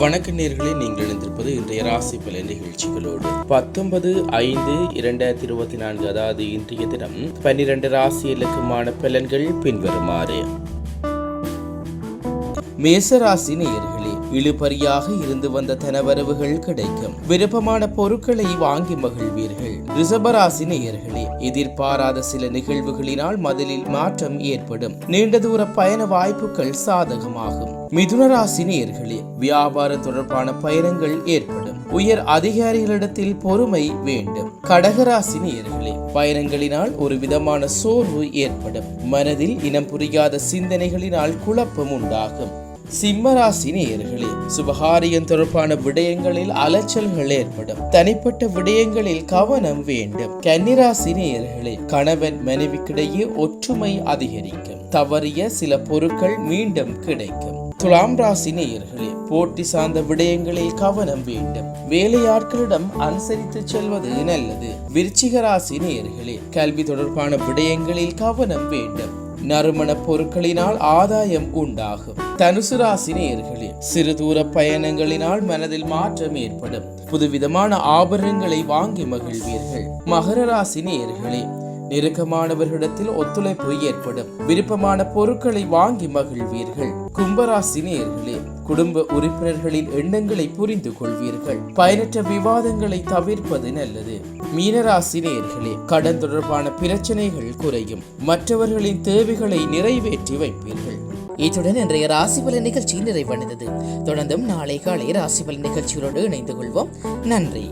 வணக்க நேர்களை நீங்கள் இணைந்திருப்பது இன்றைய ராசி பலன் நிகழ்ச்சிகளோடு. பத்தொன்பது ஐந்து இரண்டாயிரத்தி இருபத்தி நான்கு அதாவது இன்றைய தினம் பன்னிரண்டு ராசிகளுக்குமான பலன்கள் பின்வருமாறு. மேசராசி நேயர்கள் இழுபறியாக இருந்து வந்த தனவரவுகள் கிடைக்கும். விருப்பமான பொருட்களை வாங்கி மகிழ்வீர்கள். ரிசபராசி நேயர்களே எதிர்பாராத சில நிகழ்வுகளினால் மதிலில் மாற்றம் ஏற்படும். நீண்ட தூர பயண வாய்ப்புகள் சாதகமாகும். மிதுனராசி நேயர்களே வியாபாரம் தொடர்பான பயணங்கள் ஏற்படும். உயர் அதிகாரிகளிடத்தில் பொறுமை வேண்டும். கடகராசி நேயர்களே பயணங்களினால் ஒரு விதமான சோர்வு ஏற்படும். மனதில் இனம் புரியாத சிந்தனைகளினால் குழப்பம் உண்டாகும். சிம்மராசி நேயர்களே சுபகாரியம் தொடர்பான விடயங்களில் அலைச்சல்கள் ஏற்படும். தனிப்பட்ட விடயங்களில் கவனம் வேண்டும். கன்னிராசி நேயர்களே கணவன் மனைவிக்கிடையே ஒற்றுமை அதிகரிக்கும். தவறிய சில பொருட்கள் மீண்டும் கிடைக்கும். துலாம் ராசி நேயர்களே போட்டி சார்ந்த விடயங்களில் கவனம் வேண்டும். வேலையாட்களிடம் அனுசரித்து செல்வது நல்லது. விருச்சிக ராசி நேயர்களே கல்வி தொடர்பான விடயங்களில் கவனம் வேண்டும். நறுமண பொருட்களினால் ஆதாயம் உண்டாகும். தனுசு ராசி நேயர்களே சிறு தூர பயணங்களினால் மனதில் மாற்றம் ஏற்படும். புதுவிதமான ஆபரணங்களை வாங்கி மகிழ்வீர்கள். மகர ராசி நேயர்களே நெருக்கமானவர்களிடத்தில் ஒத்துழைப்பு ஏற்படும். விருப்பமான பொருட்களை வாங்கி மகிழ்வீர்கள். கும்பராசி நேர்களே குடும்ப உறுப்பினர்களின் எண்ணங்களை புரிந்து கொள்வீர்கள். பயனற்ற விவாதங்களை தவிர்ப்பது நல்லது. மீனராசி நேர்களே கடன் தொடர்பான பிரச்சனைகள் குறையும். மற்றவர்களின் தேவைகளை நிறைவேற்றி வைப்பீர்கள். இத்துடன் இன்றைய ராசிபலன் நிகழ்ச்சி நிறைவடைந்தது. தொடர்ந்தும் நாளை காலை ராசிபலன் நிகழ்ச்சியோடு இணைந்து கொள்வோம். நன்றி.